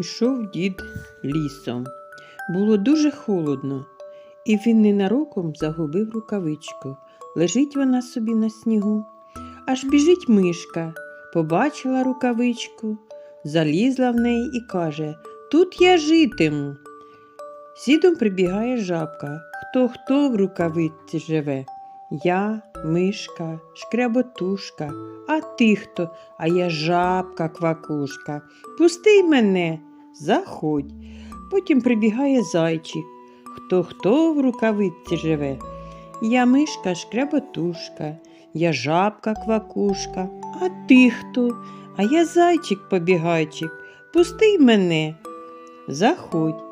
Ішов дід лісом. Було дуже холодно, і він ненароком загубив рукавичку. Лежить вона собі на снігу. Аж біжить мишка, побачила рукавичку, залізла в неї і каже Тут я житиму. Сідом прибігає жабка. Хто хто в рукавиці живе? Я, мишка, шкряботушка, а ти хто? А я жабка квакушка. Пусти мене, заходь. Потім прибігає зайчик. Хто хто в рукавиці живе? Я мишка шкряботушка, я жабка квакушка, а ти хто? А я зайчик побігайчик. Пусти мене. Заходь,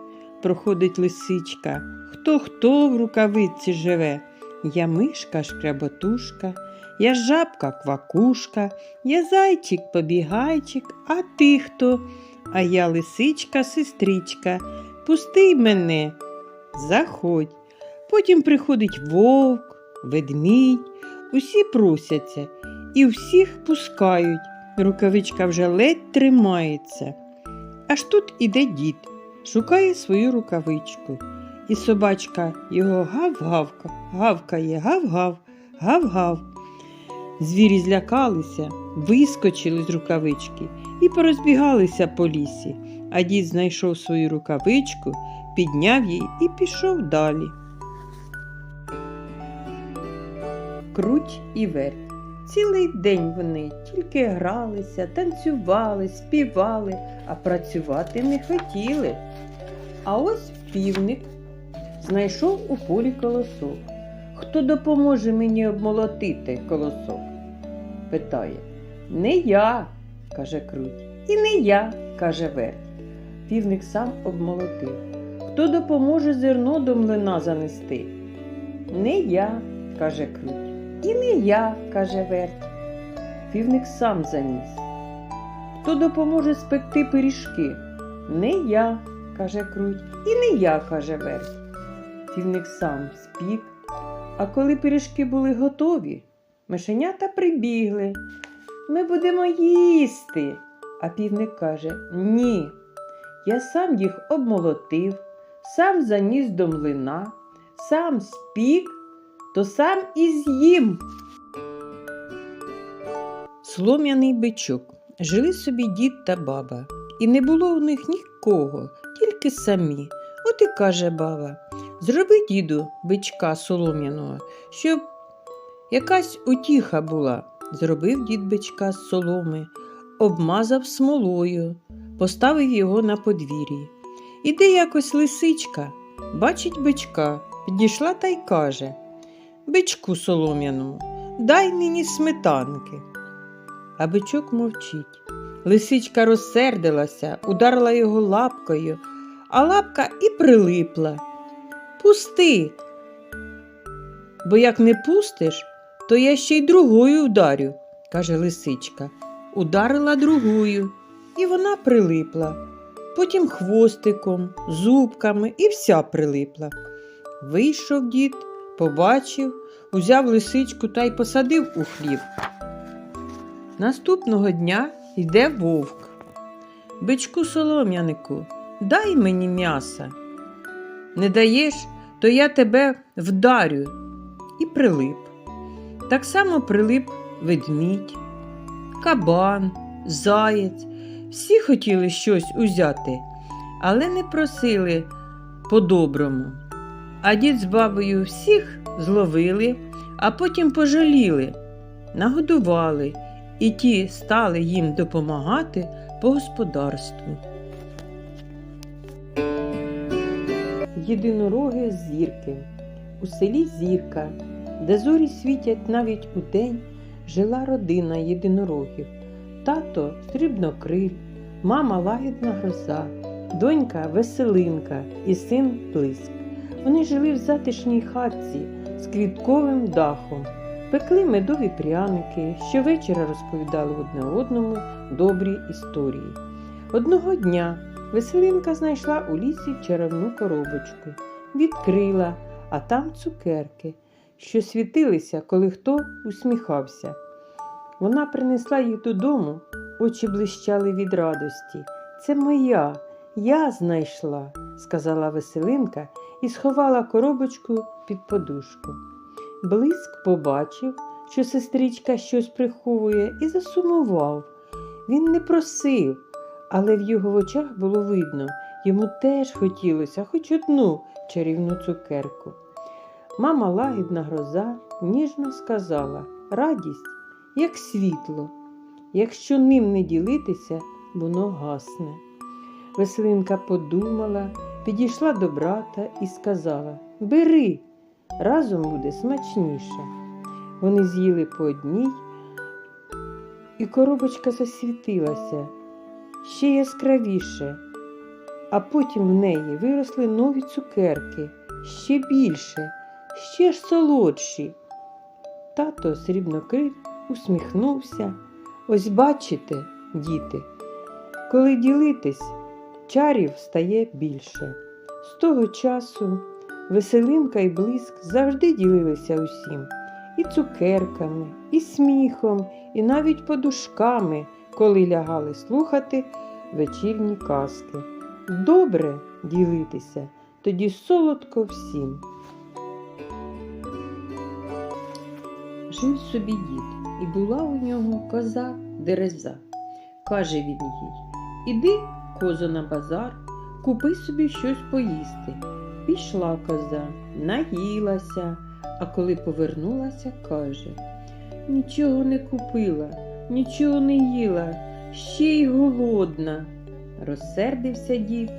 проходить лисичка. Хто хто в рукавиці живе? Я мишка шкряботушка, я жабка квакушка, я зайчик побігайчик, а ти хто? А я лисичка сестричка. Пусти мене. Заходь. Потім приходить вовк, ведмідь, усі просяться і всіх пускають. Рукавичка вже ледь тримається. Аж тут іде дід, шукає свою рукавичку. І собачка його гав-гавка, гавкає, гав-гав, гав-гав. Звірі злякалися, вискочили з рукавички і порозбігалися по лісі, а дід знайшов свою рукавичку, підняв її і пішов далі. Круть і верть. Цілий день вони тільки гралися, танцювали, співали, а працювати не хотіли. А ось півник знайшов у полі колосок. Хто допоможе мені обмолотити колосок? питає. Не я, каже круть. І не я, каже верть. Півник сам обмолотив. Хто допоможе зерно до млина занести? Не я, каже круть. І не я, каже верть. Півник сам заніс. Хто допоможе спекти пиріжки? Не я, каже круть. І не я, каже верть. Півник сам спік. А коли пиріжки були готові, мишенята прибігли. Ми будемо їсти. А півник каже: Ні. Я сам їх обмолотив, сам заніс до млина, сам спік, то сам і з'їм. Слом'яний бичок. Жили собі дід та баба, і не було у них нікого, тільки самі. От і каже баба: Зроби, діду, бичка солом'яного, щоб якась утіха була. Зробив дід бичка з соломи, обмазав смолою, поставив його на подвір'ї. Іде якось лисичка, бачить бичка, підійшла та й каже Бичку солом'яному, дай мені сметанки. А бичок мовчить. Лисичка розсердилася, ударила його лапкою, а лапка і прилипла. Пусти, бо як не пустиш, то я ще й другою вдарю, каже лисичка. Ударила другою, і вона прилипла, потім хвостиком, зубками і вся прилипла. Вийшов дід, побачив, узяв лисичку та й посадив у хлів. Наступного дня йде вовк. Бичку солом'янику, дай мені м'яса. Не даєш, то я тебе вдарю і прилип. Так само прилип ведмідь, кабан, заєць. Всі хотіли щось узяти, але не просили по-доброму. А дід з бабою всіх зловили, а потім пожаліли, нагодували, і ті стали їм допомагати по господарству. Єдинороги зірки. У селі Зірка, де зорі світять навіть у день, жила родина єдинорогів. Тато срібнокриль, мама лагідна гроза, донька веселинка і син блиск. Вони жили в затишній хатці з квітковим дахом, пекли медові пряники, щовечора розповідали одне одному добрі історії. Одного дня веселинка знайшла у лісі чарівну коробочку, відкрила, а там цукерки, що світилися, коли хто усміхався. Вона принесла їх додому, очі блищали від радості. Це моя, Я знайшла, сказала Веселинка і сховала коробочку під подушку. Блиск побачив, що сестричка щось приховує, і засумував. Він не просив, але в його очах було видно, йому теж хотілося хоч одну чарівну цукерку. Мама лагідна гроза ніжно сказала радість, як світло. Якщо ним не ділитися, воно гасне. Веселинка подумала, підійшла до брата і сказала Бери, разом буде смачніше. Вони з'їли по одній, і коробочка засвітилася ще яскравіше, а потім в неї виросли нові цукерки, ще більше, ще ж солодші. Тато срібнокрив усміхнувся. Ось бачите, діти, коли ділитись, чарів стає більше. З того часу веселинка і блиск завжди ділилися усім і цукерками, і сміхом, і навіть подушками, коли лягали слухати вечірні казки. Добре ділитися, тоді солодко всім. Жив собі дід, і була у нього коза дереза. Каже він їй Іди, козо, на базар, купи собі щось поїсти. Пішла коза, наїлася, а коли повернулася, каже Нічого не купила, нічого не їла, ще й голодна. Розсердився дід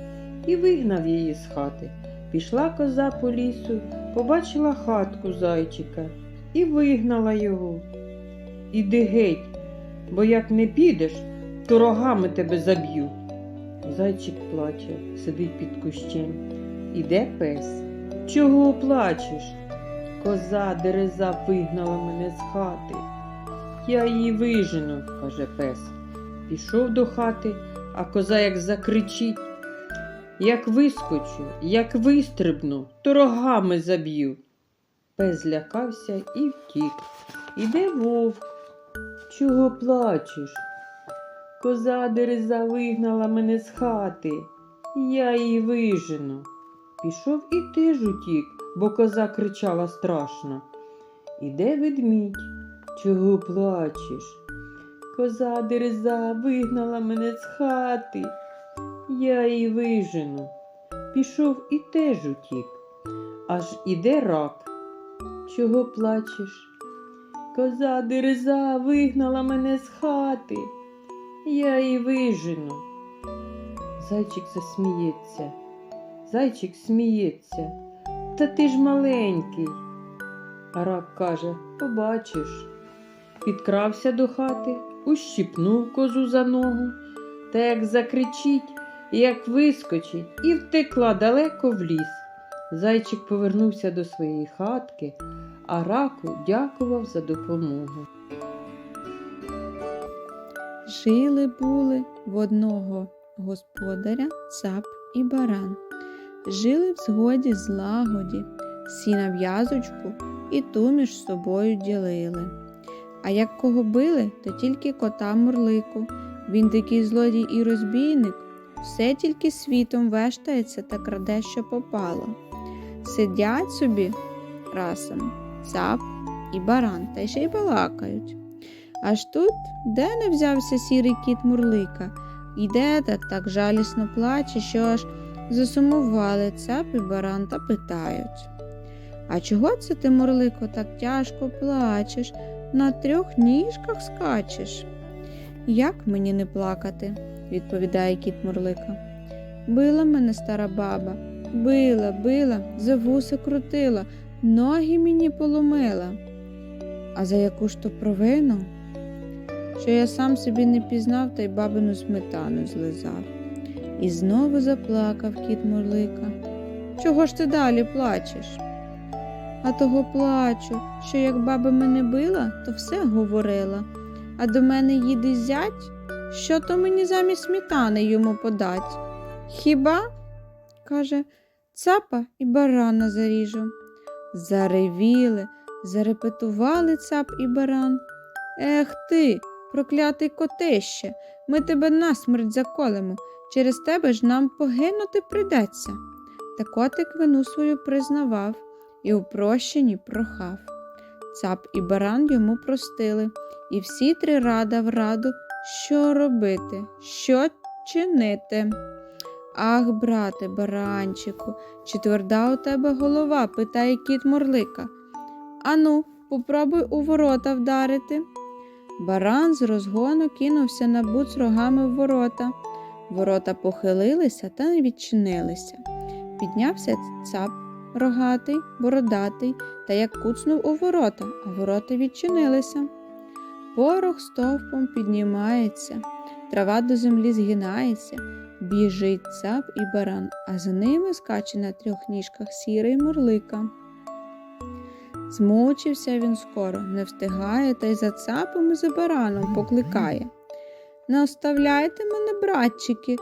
і вигнав її з хати. Пішла коза по лісу, побачила хатку зайчика і вигнала його. Іди геть, бо як не підеш, то рогами тебе заб'ю. Зайчик плаче, сидить під кущем. Іде пес. Чого плачеш? Коза дереза вигнала мене з хати. Я її вижену, каже пес. Пішов до хати, а коза як закричить. Як вискочу, як вистрибну, то рогами заб'ю. Пес злякався і втік. Іде вовк. Чого плачеш? Коза дереза вигнала мене з хати. Я її вижену. Пішов і теж утік, бо коза кричала страшно. Іде ведмідь. Чого плачеш? Коза дереза вигнала мене з хати. Я її вижену. Пішов і теж утік. Аж іде рак. Чого плачеш? Коза дереза вигнала мене з хати. Я її вижену. Зайчик засміється. Зайчик сміється. Та ти ж маленький. А рак каже Побачиш. Підкрався до хати, ущипнув козу за ногу, та як закричить, як вискочить, і втекла далеко в ліс. Зайчик повернувся до своєї хатки, а раку дякував за допомогу. Жили були в одного господаря цап і баран. Жили в згоді злагоді, сіна в'язочку і ту між собою ділили. А як кого били, то тільки кота мурлику. Він такий злодій і розбійник, все тільки світом вештається та краде, що попало. Сидять собі расом цап і баран, та ще й балакають. Аж тут де не взявся сірий кіт Мурлика, йде та так жалісно плаче, що аж засумували цап і баран та питають. А чого це ти, Мурлико, так тяжко плачеш, на трьох ніжках скачеш? Як мені не плакати? відповідає кіт Мурлика. Била мене стара баба, била, била, за вуса крутила, ноги мені поломила. А за яку ж то провину? що я сам собі не пізнав та й бабину сметану злизав. І знову заплакав кіт Мурлика. Чого ж ти далі плачеш? А того плачу, що як баба мене била, то все говорила, а до мене їде зять, що то мені замість сметани йому подать. Хіба? каже, цапа і барана заріжу. Заревіли, зарепетували цап і баран. Ех ти, проклятий котище, ми тебе насмерть заколемо, Через тебе ж нам погинути прийдеться. Та котик вину свою признавав і у прощенні прохав. Цап і баран йому простили, і всі три рада в раду, що робити, що чинити. Ах, брате, баранчику, чи тверда у тебе голова? питає кіт Морлика. Ану, попробуй у ворота вдарити. Баран з розгону кинувся на буц рогами в ворота. Ворота похилилися та не відчинилися. Піднявся цап рогатий, бородатий, та як куцнув у ворота, а ворота відчинилися. Порох стовпом піднімається, трава до землі згинається, біжить цап і баран, а за ними скаче на трьох ніжках сірий мурлика. Змучився він скоро, не встигає, та й за цапом і за бараном покликає. Не оставляйте мене, братчики,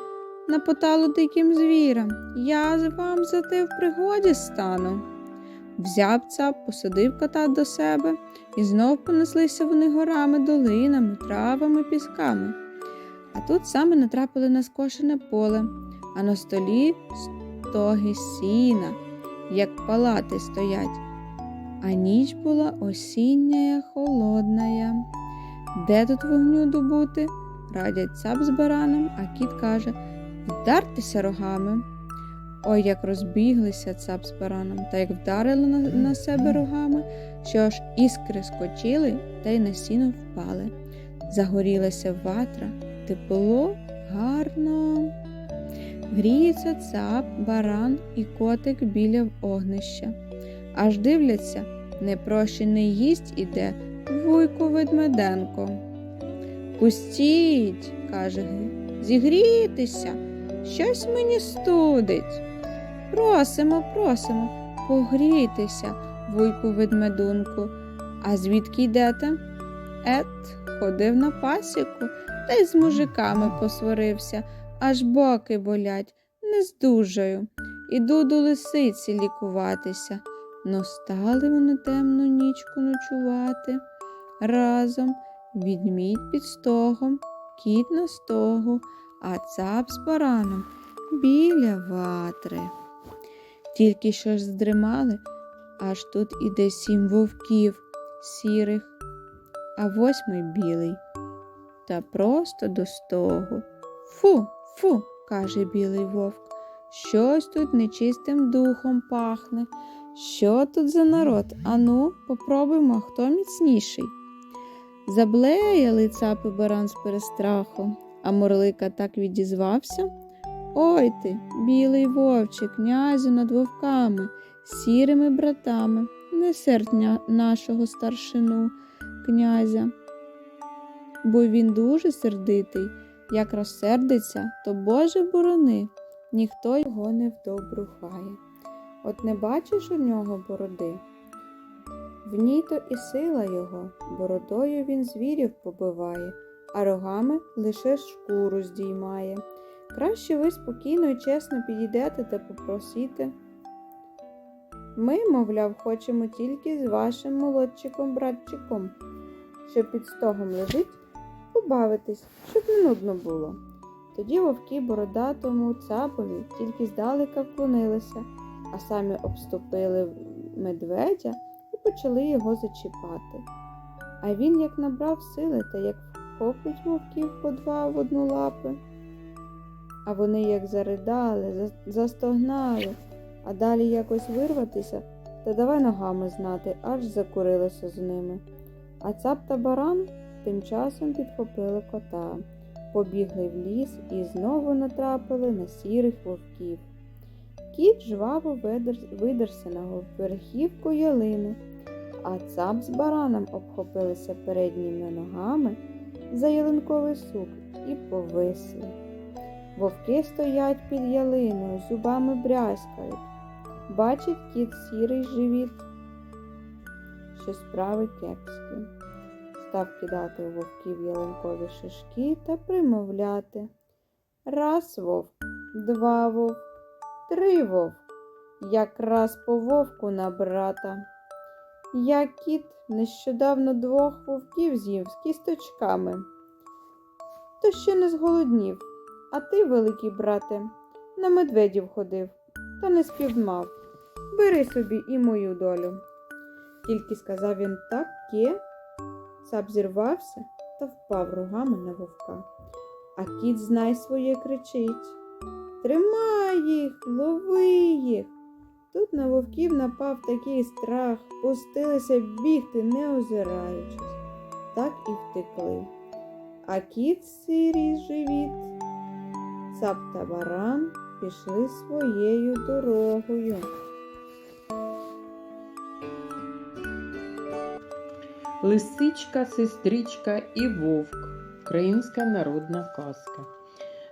на поталу диким звірам. Я вам за те в пригоді стану. Взяв цап, посадив кота до себе, і знов понеслися вони горами, долинами, травами, пісками. А тут саме натрапили на скошене поле, а на столі стоги сіна, як палати стоять. А ніч була осіння, холодна. Де тут вогню добути? Радять цап з бараном, а кіт каже вдартися рогами. Ой, як розбіглися цап з бараном, та як вдарили на, на себе рогами, що аж іскри скочили та й на сіно впали. Загорілася ватра, тепло гарно. Гріється цап, баран і котик біля огнища. Аж дивляться, непрощений гість іде вуйко ведмеденко. Пустіть, каже Ги, зігрітися, щось мені студить. Просимо, просимо, погрійтеся, вуйку ведмедунку. А звідки йдете? Ет, ходив на пасіку та й з мужиками посварився, аж боки болять, не здужаю. Іду до лисиці лікуватися. Но стали вони темну нічку ночувати. Разом відмідь під стогом, кіт на стогу, а цап з бараном біля ватри. Тільки що ж здримали, аж тут іде сім вовків сірих, а восьмий білий. Та просто до стогу. Фу, фу, каже білий вовк. Щось тут нечистим духом пахне. Що тут за народ? Ану, попробуймо, хто міцніший. Заблеяли цап і баран з перестраху, а Морлика так відізвався. Ой ти, білий вовче, князю над вовками, сірими братами, не сердь ня- нашого старшину, князя. Бо він дуже сердитий, як розсердиться, то Боже борони, ніхто його не вдобрухає. От не бачиш у нього бороди? В ній то і сила його, бородою він звірів побиває, а рогами лише шкуру здіймає. Краще ви спокійно і чесно підійдете та попросите. Ми, мовляв, хочемо тільки з вашим молодчиком братчиком, що під стогом лежить, побавитись, щоб не нудно було. Тоді вовки бородатому цапові тільки здалека вклонилися, а самі обступили медведя і почали його зачіпати. А він як набрав сили та як вхопить вовків по два в одну лапи. А вони як заридали, застогнали, а далі якось вирватися, та давай ногами знати, аж закурилося з ними. А цап та баран тим часом підхопили кота, побігли в ліс і знову натрапили на сірих вовків. Кіт жваво видер- видерся на верхівку ялини, а цап з бараном обхопилися передніми ногами за ялинковий сук і повисли. Вовки стоять під ялиною, зубами брязкають. Бачить кіт сірий живіт, що справи кепські. Став кидати у вовків ялинкові шишки та примовляти. Раз вовк, два вовк, три вовк, якраз по вовку на брата. Я кіт нещодавно двох вовків з'їв з кісточками, то ще не зголоднів. А ти, великий брате, на медведів ходив, та не співмав. Бери собі і мою долю. Тільки сказав він таке, цап зірвався та впав рогами на вовка. А кіт знай своє кричить. Тримай їх, лови їх. Тут на вовків напав такий страх, пустилися бігти, не озираючись. Так і втекли. А кіт сирій живіт, цап та баран пішли своєю дорогою. Лисичка, сестричка і вовк. Українська народна казка.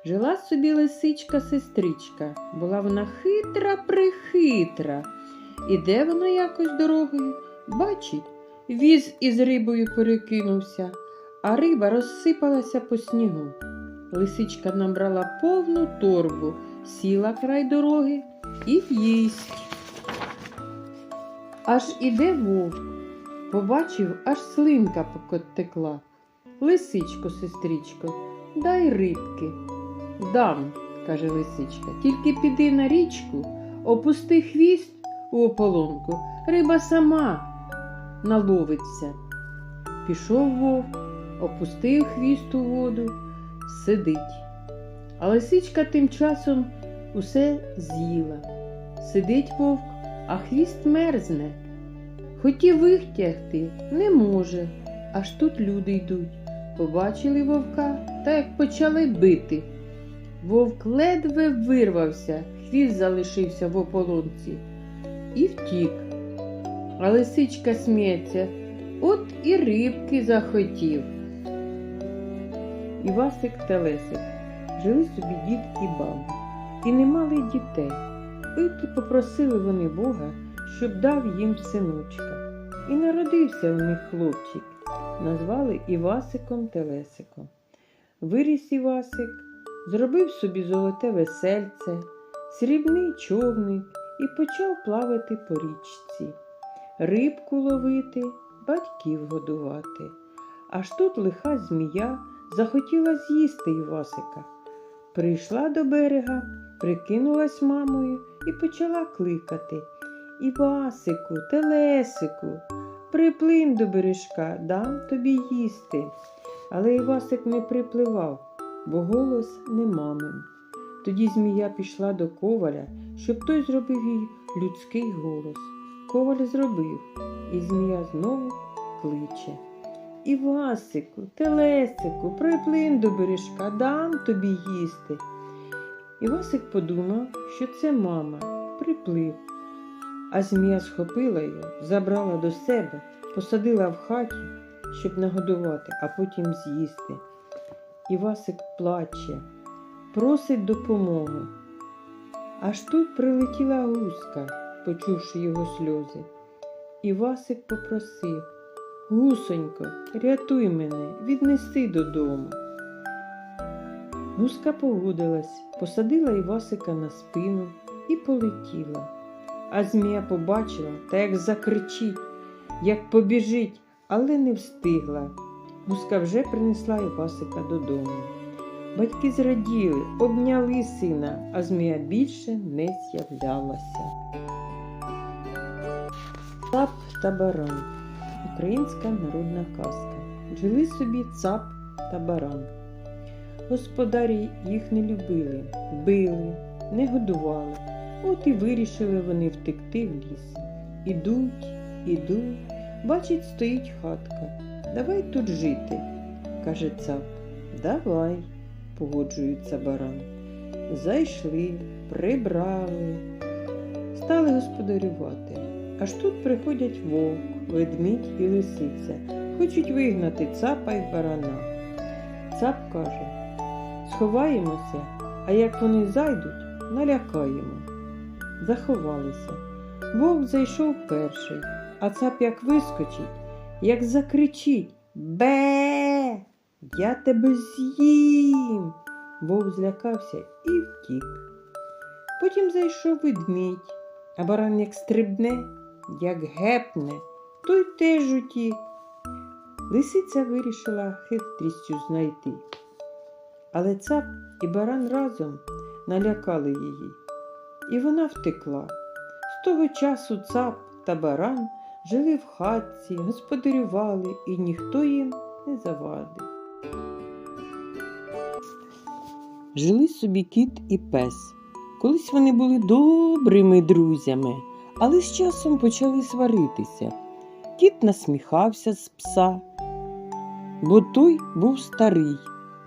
Жила собі лисичка, сестричка. Була вона хитра прихитра. Іде вона якось дорогою, бачить, віз із рибою перекинувся, а риба розсипалася по снігу. Лисичка набрала повну торбу, сіла край дороги і їсть. Аж іде вовк. Побачив, аж слинка покотекла. Лисичко, сестричко, дай рибки. Дам, каже лисичка, тільки піди на річку, опусти хвіст у ополонку, риба сама наловиться. Пішов вовк, опустив хвіст у воду, сидить. А лисичка тим часом усе з'їла. Сидить вовк, а хвіст мерзне. Хотів витягти, не може. Аж тут люди йдуть. Побачили вовка та як почали бити. Вовк ледве вирвався, хвіст залишився в ополонці і втік. А лисичка сміється, от і рибки захотів. Івасик та Лесик жили собі дід і баба, і не мали дітей. І попросили вони Бога, щоб дав їм синочка. І народився у них хлопчик. Назвали Івасиком Телесиком. Виріс Івасик, зробив собі золоте весельце, срібний човник і почав плавати по річці, рибку ловити, батьків годувати. Аж тут лиха змія захотіла з'їсти Івасика. Прийшла до берега, прикинулась мамою і почала кликати. Івасику, Телесику, приплинь до бережка, дам тобі їсти. Але Івасик не припливав, бо голос не мамин. Тоді змія пішла до коваля, щоб той зробив їй людський голос. Коваль зробив, і змія знову кличе. Івасику, Телесику, приплинь до бережка, дам тобі їсти. Івасик подумав, що це мама, приплив. А змія схопила його, забрала до себе, посадила в хаті, щоб нагодувати, а потім з'їсти. Івасик плаче, просить допомоги. Аж тут прилетіла гуска, почувши його сльози. Івасик попросив Гусонько, рятуй мене, віднеси додому. Гуска погодилась, посадила Івасика на спину і полетіла. А змія побачила та як закричить, як побіжить, але не встигла. Гуска вже принесла Івасика додому. Батьки зраділи, обняли сина, а змія більше не з'являлася. Цап та баран. Українська народна казка. Жили собі цап та баран. Господарі їх не любили, били, не годували. От і вирішили вони втекти в ліс. Ідуть, ідуть, бачить, стоїть хатка. Давай тут жити, каже цап. Давай, погоджується баран. Зайшли, прибрали, стали господарювати. Аж тут приходять вовк, ведмідь і лисиця. Хочуть вигнати цапа й барана. Цап каже, сховаємося, а як вони зайдуть, налякаємо. Заховалися. Вовк зайшов перший, а цап як вискочить, як закричить Бе, я тебе з'їм. Вовк злякався і втік. Потім зайшов ведмідь, а баран як стрибне, як гепне, той теж утік. Лисиця вирішила хитрістю знайти. Але цап і баран разом налякали її, і вона втекла. З того часу цап та баран жили в хатці, господарювали, і ніхто їм не завадив. Жили собі кіт і пес. Колись вони були добрими друзями, але з часом почали сваритися. Кіт насміхався з пса, бо той був старий,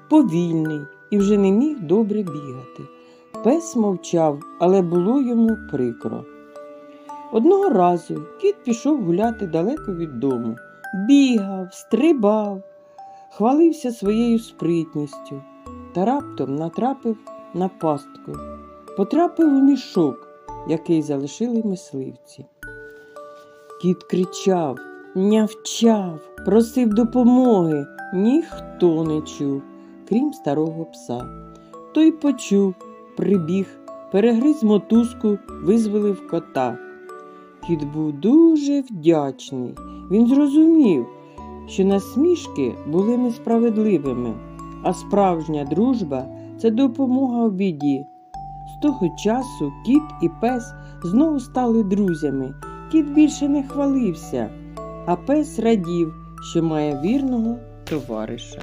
повільний і вже не міг добре бігати. Пес мовчав, але було йому прикро. Одного разу кіт пішов гуляти далеко від дому, бігав, стрибав, хвалився своєю спритністю та раптом натрапив на пастку, потрапив у мішок, який залишили мисливці. Кіт кричав, нявчав, просив допомоги. Ніхто не чув, крім старого пса. Той почув, прибіг, перегриз мотузку, визволив кота. Кіт був дуже вдячний. Він зрозумів, що насмішки були несправедливими, а справжня дружба це допомога в біді. З того часу кіт і пес знову стали друзями. Кіт більше не хвалився, а пес радів, що має вірного товариша.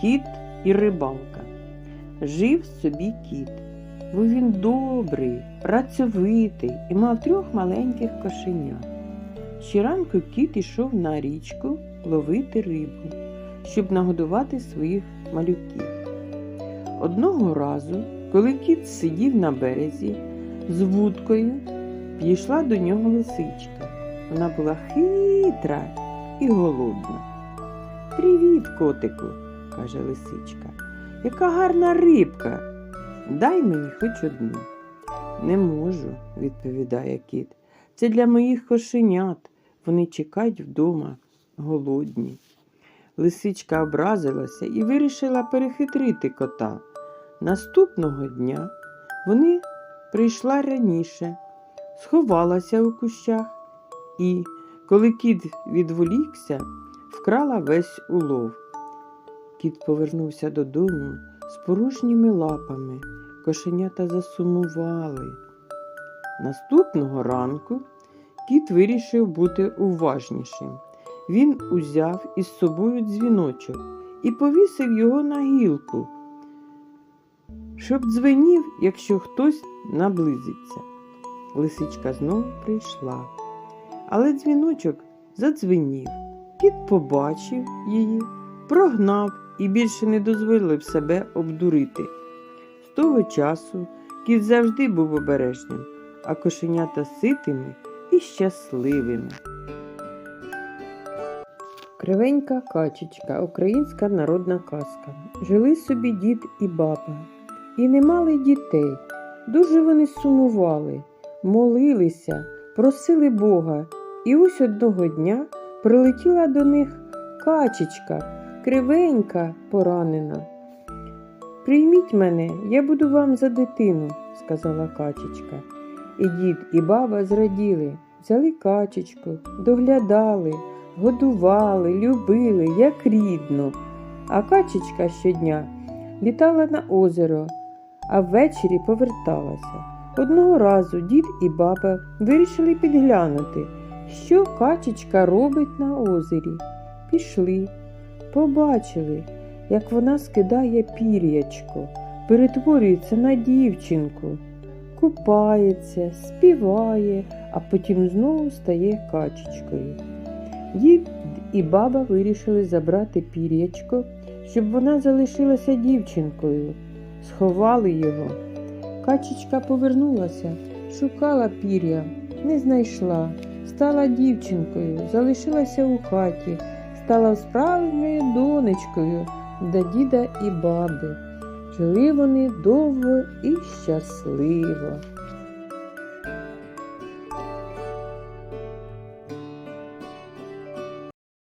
Кіт і рибалка. Жив собі кіт. Був він добрий, працьовитий і мав трьох маленьких кошенят. Щоранку кіт ішов на річку ловити рибу, щоб нагодувати своїх малюків. Одного разу, коли кіт сидів на березі з вудкою, підійшла до нього лисичка. Вона була хитра і голодна. Привіт, котику, каже лисичка. Яка гарна рибка. Дай мені хоч одну. Не можу, відповідає кіт. Це для моїх кошенят. Вони чекають вдома, голодні. Лисичка образилася і вирішила перехитрити кота. Наступного дня вони прийшла раніше, сховалася у кущах і, коли кіт відволікся, вкрала весь улов. Кіт повернувся додому з порожніми лапами. Кошенята засумували. Наступного ранку кіт вирішив бути уважнішим. Він узяв із собою дзвіночок і повісив його на гілку, щоб дзвенів, якщо хтось наблизиться. Лисичка знову прийшла, але дзвіночок задзвенів. Кіт побачив її, прогнав і більше не дозволив себе обдурити. З того часу кіт завжди був обережним, а кошенята ситими і щасливими. Кривенька качечка, українська народна казка. Жили собі дід і баба, і не мали дітей. Дуже вони сумували, молилися, просили Бога. І ось одного дня прилетіла до них качечка, кривенька, поранена. Прийміть мене, я буду вам за дитину, сказала качечка. І дід, і баба зраділи, взяли качечку, доглядали, годували, любили, як рідну. А качечка щодня літала на озеро, а ввечері поверталася. Одного разу дід і баба вирішили підглянути, що качечка робить на озері. Пішли, побачили, як вона скидає пір'ячко, перетворюється на дівчинку, купається, співає, а потім знову стає качечкою. Дід і баба вирішили забрати пір'ячко, щоб вона залишилася дівчинкою. Сховали його. Качечка повернулася, шукала пір'я, не знайшла, стала дівчинкою, залишилася у хаті, стала справжньою донечкою до діда і баби. Жили вони довго і щасливо.